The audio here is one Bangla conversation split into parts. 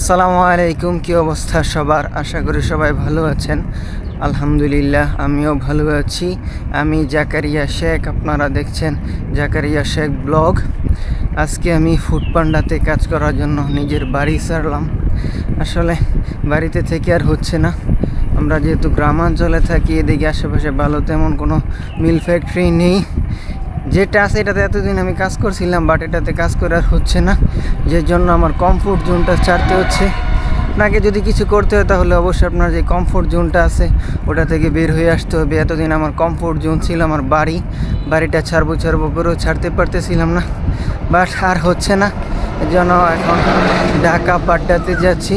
আসসালামু আলাইকুম, কী অবস্থা সবার? আশা করি সবাই ভালো আছেন। আলহামদুলিল্লাহ, আমিও ভালো আছি। আমি জাকারিয়া শেখ, আপনারা দেখছেন জাকারিয়া শেখ ব্লগ। আজকে আমি ফুড পান্ডাতে কাজ করার জন্য নিজের বাড়ি ছাড়লাম। আসলে বাড়িতে থেকে আর হচ্ছে না। আমরা যেহেতু গ্রামাঞ্চলে থাকি, এদিকে আশেপাশে ভালো তেমন কোনো মিল ফ্যাক্টরি নেই। যেটা আছে এটাতে এতদিন আমি কাজ করছিলাম বাট এটাতে কাজ করার হচ্ছে না। যে জন্য আমার কমফোর্ট জোনটা ছাড়তে হচ্ছে। আপনাকে যদি কিছু করতে হয় তাহলে অবশ্যই আপনার যে কমফোর্ট জোনটা আছে, ওটা থেকে বের হয়ে আসতে হবে। এতদিন আমার কমফোর্ট জোন ছিল আমার বাড়ি। বাড়িটা ছাড়বো ছাড়বো করেও ছাড়তে পারতেছিলাম না। বাট আর হচ্ছে না। জন্য এখন ঢাকা পাড্ডাতে যাচ্ছি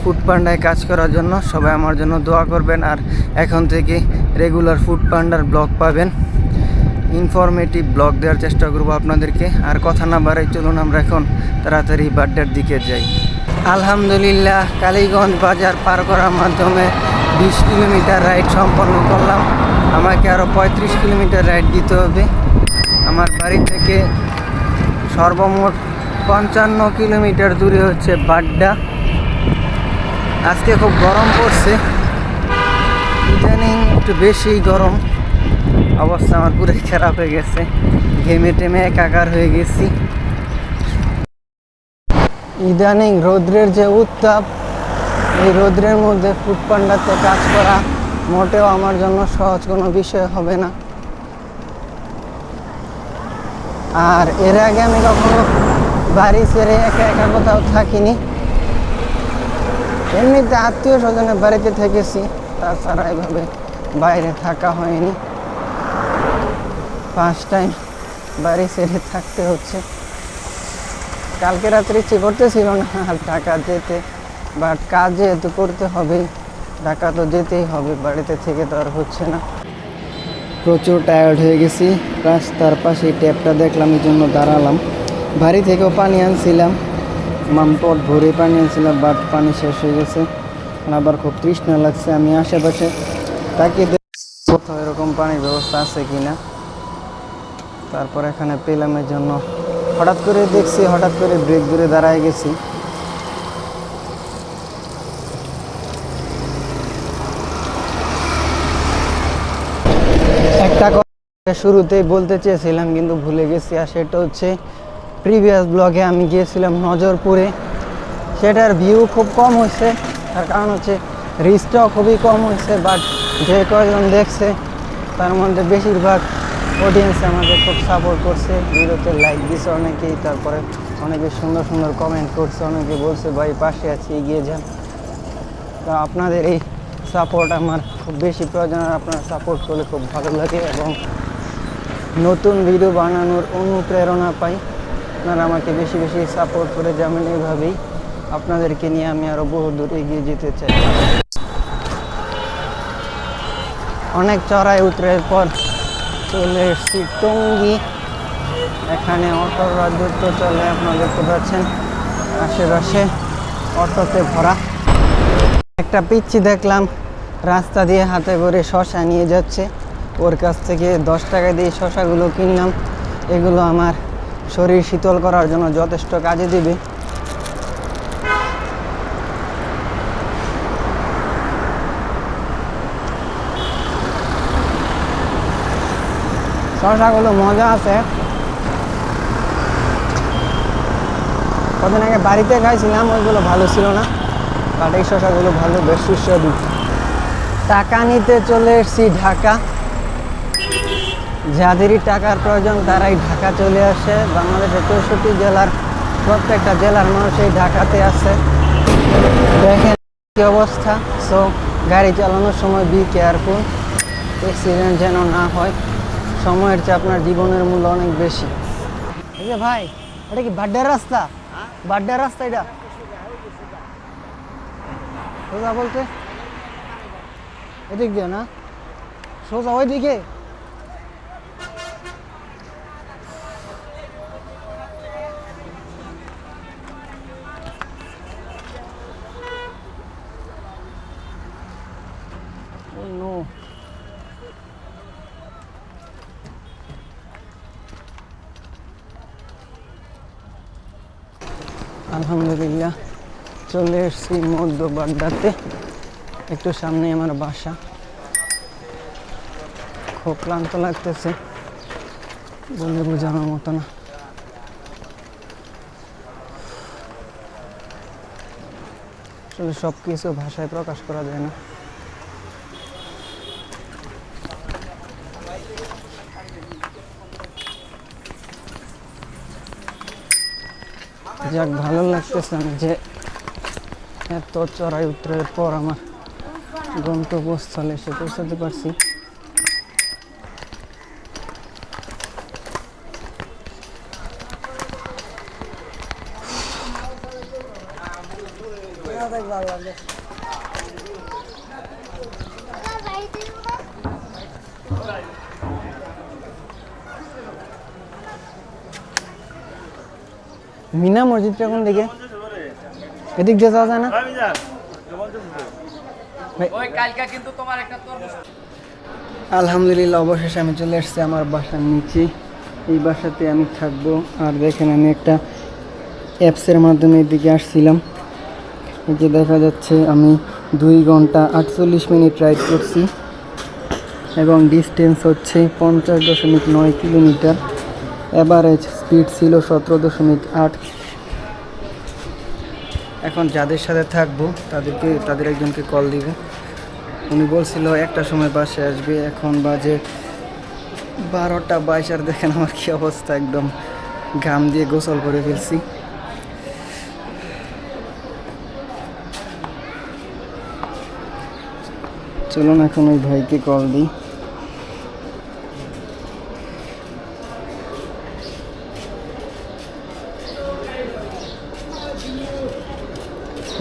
ফুড পান্ডায় কাজ করার জন্য। সবাই আমার জন্য দোয়া করবেন, আর এখন থেকে রেগুলার ফুড পান্ডার ব্লগ পাবেন। ইনফরমেটিভ ব্লগ দেওয়ার চেষ্টা করব আপনাদেরকে। আর কথা না বাড়াই চলুন আমরা এখন তাড়াতাড়ি বাড্ডার দিকে যাই। আলহামদুলিল্লাহ, কালীগঞ্জ বাজার পার করার মাধ্যমে বিশ কিলোমিটার রাইড সম্পন্ন করলাম। আমাকে আরও পঁয়ত্রিশ কিলোমিটার রাইড দিতে হবে। আমার বাড়ি থেকে সর্বমোট পঞ্চান্ন কিলোমিটার দূরে হচ্ছে বাড্ডা। আজকে খুব গরম পড়ছে। ইদানিং একটু বেশি গরম। অবস্থা আমার পুরো খারাপ হয়ে গেছে। ঘেমে টেমে একাকার হয়ে গেছি। ইদানিং রৌদ্রের যে উত্তাপ, এই রৌদ্রের মধ্যে ফুড পান্ডাতে কাজ করা মোটেও আমার জন্য সহজ কোনো বিষয় হবে না। আর এর আগে আমি কখনো বাড়ি ছেড়ে একা একা কোথাও থাকিনি। এমনিতে আত্মীয় স্বজনের বাড়িতে থেকেছি, তাছাড়া এভাবে বাইরে থাকা হয়নি। ফার্স্ট টাইম বাড়ি ছেড়ে থাকতে হচ্ছে। কালকে রাত্রে ইচ্ছে করতেছিল না টাকা যেতে। বাট কাজ যেহেতু করতে হবে টাকা তো যেতেই হবে, বাড়িতে থেকে তো আর হচ্ছে না। প্রচুর টায়ার্ড হয়ে গেছি, রাস্তার পাশে ট্যাপটা দেখলাম, এই জন্য দাঁড়ালাম। বাড়ি থেকেও পানি আনছিলাম মামপট ভরে পানি আনছিলাম, বাট পানি শেষ হয়ে গেছে। আবার খুব তৃষ্ণা লাগছে, আমি আশেপাশে তাকে কোথাও এরকম পানির ব্যবস্থা আছে কিনা। তারপর এখানে পেলামের জন্য। হঠাৎ করে দেখছি, হঠাৎ করে ব্রেক ধরে দাঁড়ায় গেছি। একটা কথা শুরুতেই বলতে চেয়েছিলাম, কিন্তু ভুলে গেছি, আর সেটা হচ্ছে প্রিভিয়াস ব্লগে আমি গিয়েছিলাম নজরপুরে। সেটার ভিউ খুব কম হয়েছে, তার কারণ হচ্ছে রিচটাও খুবই কম হয়েছে বাট যে কয়জন দেখছে, তার মধ্যে বেশিরভাগ অডিয়েন্স আমাকে খুব সাপোর্ট করছে। ভিডিওতে লাইক দিছে অনেকেই, তারপরে অনেকে সুন্দর সুন্দর কমেন্ট করছে, অনেকে বলছে, ভাই, পাশে আছি, এগিয়ে যান। তো আপনাদের এই সাপোর্ট আমার খুব বেশি প্রয়োজন আর আপনারা সাপোর্ট করলে খুব ভালো লাগে এবং নতুন ভিডিও বানানোর অনুপ্রেরণা পাই। আপনারা আমাকে বেশি বেশি সাপোর্ট করে যাবেন এইভাবেই আপনাদেরকে নিয়ে আমি আরও বহু দূর এগিয়ে যেতে চাই। অনেক চড়াই উতরের পর চলে এসছি টঙ্গি। এখানে অটোর রাজত্ব চলে আপনারা দেখতে পাচ্ছেন আশেপাশে অটোতে ভরা। একটা পিচ্ছি দেখলাম, রাস্তা দিয়ে হাতে করে শশা নিয়ে যাচ্ছে। ওর কাছ থেকে দশ টাকা দিয়ে শশাগুলো কিনলাম। এগুলো আমার শরীর শীতল করার জন্য যথেষ্ট কাজে দিবে। শশাগুলো মজা আছে। কদিন আগে বাড়িতে খাইছিলাম, ওইগুলো ভালো ছিল না। বাট এই শশাগুলো ভালো, বেশ সুস্বাদু। টাকা নিতে চলে এসেছি ঢাকা। যাদেরই টাকার প্রয়োজন, তারাই ঢাকা চলে আসে। বাংলাদেশের চৌষট্টি জেলার প্রত্যেকটা জেলার মানুষ এই ঢাকাতে আসে দেখেন কি অবস্থা। সো গাড়ি চালানোর সময় বি কেয়ারফুল অ্যাক্সিডেন্ট যেন না হয়। সময়ের চেয়ে আপনার জীবনের মূল্য অনেক বেশি। এই যে ভাই, এটা কি বাড্ডার রাস্তা? বাড্ডার রাস্তা এটা? সোজা বলতে? এদিক দিয়ে না? সোজা ওইদিকে? আলহামদুলিল্লাহ, চলে এসেছি মধ্য বাড্ডাতে একটু সামনে আমার বাসা। খুব ক্লান্ত লাগতেছে, বলে বোঝানোর মতো না। আসলে সব কিছু ভাষায় প্রকাশ করা যায় না। যাক ভালো লাগতেছে আমি যে এত চড়াই উত্তরের পর আমার গন্তব্যস্থলে এসে পৌঁছাতে পারছি। মিনা মসজিদটা কোন দিকে এদিক দিয়ে যাওয়া যায় না? ওই কালকা কিন্তু তোমার একটা তরমুজ। আলহামদুলিল্লাহ অবশেষে আমি চলে এসেছি আমার বাসার নিচে। এই বাসাতে আমি থাকব। আর দেখেন আমি একটা অ্যাপসের মাধ্যমে এদিকে আসছিলাম। এই যে দেখা যাচ্ছে আমি দুই ঘণ্টা আটচল্লিশ মিনিট রাইড করছি। এবং ডিস্টেন্স হচ্ছে পঞ্চাশ দশমিক নয় কিলোমিটার। অ্যাভারেজ স্পিড ছিল সতেরো দশমিক আট। এখন যাদের সাথে থাকব, তাদেরকে, তাদের একজনকে কল দিব। উনি বলছিল, একটা সময় বাসে আসবে, এখন বাজে বারোটা, বাইশ। আর দেখেন আমার কি অবস্থা, একদম ঘাম দিয়ে গোসল করে ফেলছি। চলুন এখন ওই ভাইকে কল দিই।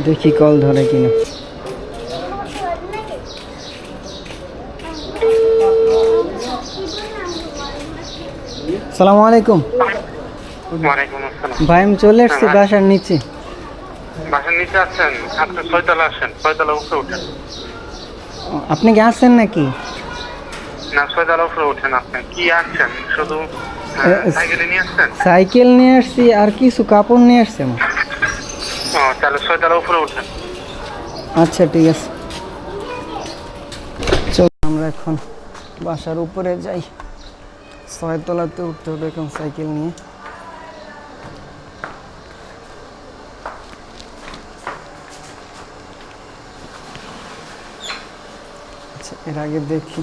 দেখি কল ধরে কিনা। সালামু আলাইকুম। ভাই আমি চলে এসছি বাসার নিচে। বাসার নিচে আছেন? আপনি ছয়তলা আসেন ছয়তলা উপরে উঠেন। আপনি কি আসছেন নাকি? না ছয়তলা উপরে উঠেন আপনি। কি আসছেন শুধু আহ, নিয়ে আসছেন? সাইকেল নিয়ে আসছি আর কিছু কাপড় নিয়ে আসছি আমার। উঠেন। আচ্ছা ঠিক আছে। চল আমরা এখন বাসার উপরে যাই। ছয়তলাতে উঠতে হবে এখন সাইকেল নিয়ে। আচ্ছা এর আগে দেখি।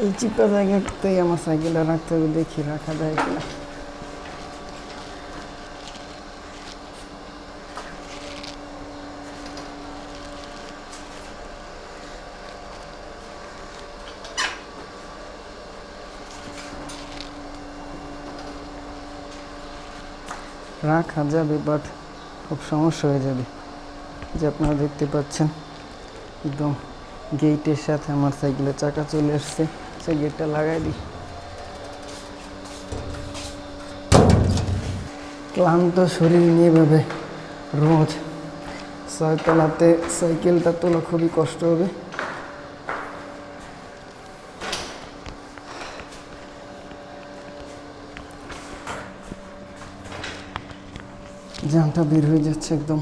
এই চিপা জায়গাতেই আমার সাইকেলটা রাখতে হবে, দেখি রাখা যায় কিনা। রাখা যাবে বাট খুব সমস্যা হয়ে যাবে। যে আপনারা দেখতে পাচ্ছেন, একদম গেটের সাথে আমার সাইকেলের চাকা চলে আসছে। সেই গেটটা লাগাই দিই। ক্লান্ত শরীর নিয়ে ভাবে রোজ। ছয়তলাতে সাইকেলটা তোলা খুবই কষ্ট হবে। জ্যামটা বের হয়ে যাচ্ছে একদম।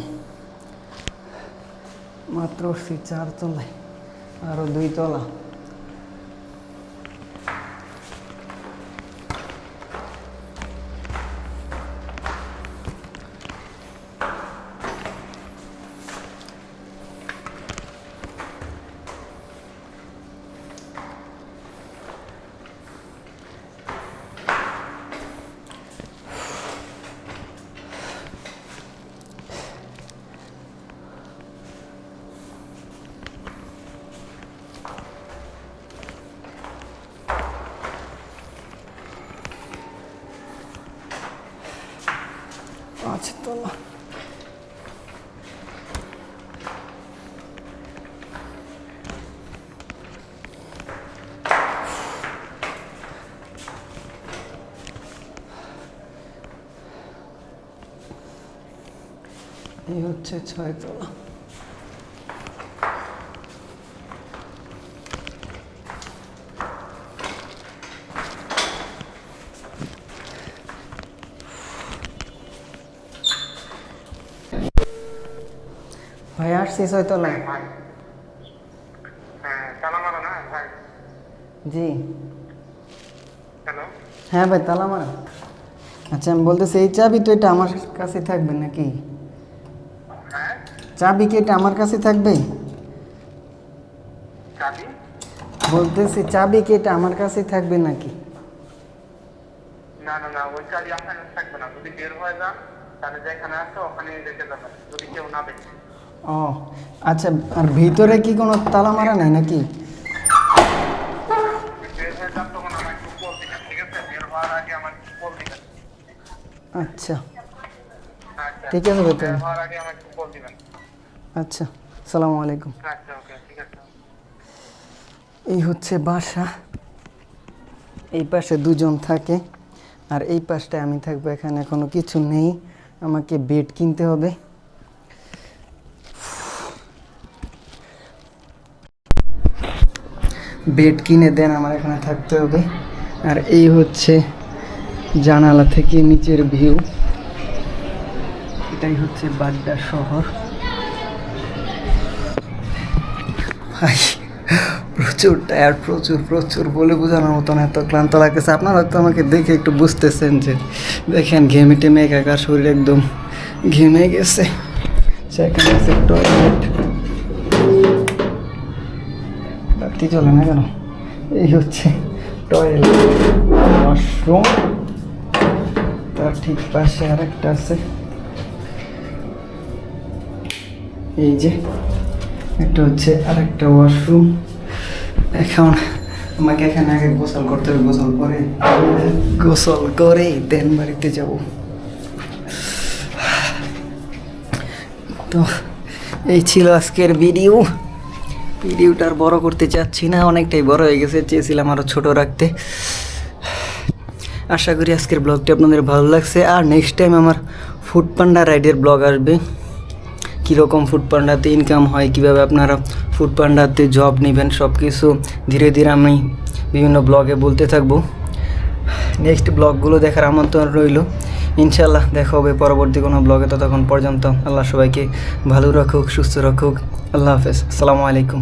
মাত্র সে চার তলায় আরও দুই তলা। পাঁচ তলা এই হচ্ছে ছয় ভাই আসছি ছয়তলায় ভাই। হ্যাঁ তালা না ভাই? জি। হ্যাঁ ভাই তালা মারা আচ্ছা আমি বলতেছি এই চাবি তো এটা আমার কাছে থাকবে নাকি? হ্যাঁ? চাবি কি এটা আমার কাছে থাকবে? বলতেছি চাবি কি এটা আমার কাছে থাকবে নাকি? না না না ওই চাবি আপনার থাকবে না। যদি বের হয়ে যান তাহলে যেখানে আছে ওখানে রেখে যাবেন যদি কেউ না দেখে। ও আচ্ছা আর ভিতরে কি কোনো তালা মারা নাই নাকি? আচ্ছা। ঠিক আছে ভাই আচ্ছা সালামু আলাইকুম। এই হচ্ছে বাসা। এই পাশে দুজন থাকে, আর এই পাশটায় আমি থাকব, এখানে এখনও কিছু নেই। আমাকে বেড কিনতে হবে। বেড কিনে দেন, আমার এখানে থাকতে হবে। আর এই হচ্ছে জানালা থেকে নিচের ভিউ। এটাই হচ্ছে বাড্ডা শহর। ভাই, প্রচুর টায়ার প্রচুর প্রচুর বলে বোঝানোর মতন এত ক্লান্ত লাগতেছে। আপনারা তো আমাকে দেখে একটু বুঝতেছেন যে, দেখেন ঘেমে টেমে একাকার শরীর একদম ঘেমে গেছে। সেখানে আছে টয়লেট বাতি চলে না কেন? এই হচ্ছে টয়লেট ওয়াশরুম তার ঠিক পাশে আর একটা আছে। এই যে, এটা হচ্ছে আর একটা ওয়াশরুম এখন আমাকে এখানে আগে গোসল করতে হবে, গোসল করে গোসল করে দেন বাড়িতে যাব। তো, এই ছিল আজকের ভিডিও ভিডিওটা আর বড় করতে চাচ্ছি না, অনেকটাই বড় হয়ে গেছে, চেয়েছিলাম আরও ছোট রাখতে। আশা করি আজকের ব্লগটি আপনাদের ভালো লাগছে। আর নেক্সট টাইম আমার ফুড পান্ডা রাইডের ব্লগ আসবে। কীরকম ফুড পান্ডাতে ইনকাম হয়, কীভাবে আপনারা ফুড পান্ডাতে জব নেবেন সব কিছু ধীরে ধীরে আমি বিভিন্ন ব্লগে বলতে থাকব। নেক্সট ব্লগগুলো দেখার আমন্ত্রণ রইল। ইনশাল্লাহ দেখা হবে পরবর্তী কোনো ব্লগে ততক্ষণ পর্যন্ত আল্লাহ সবাইকে ভালো রাখুক, সুস্থ রাখুক। আল্লাহ হাফেজ। আসসালামু আলাইকুম।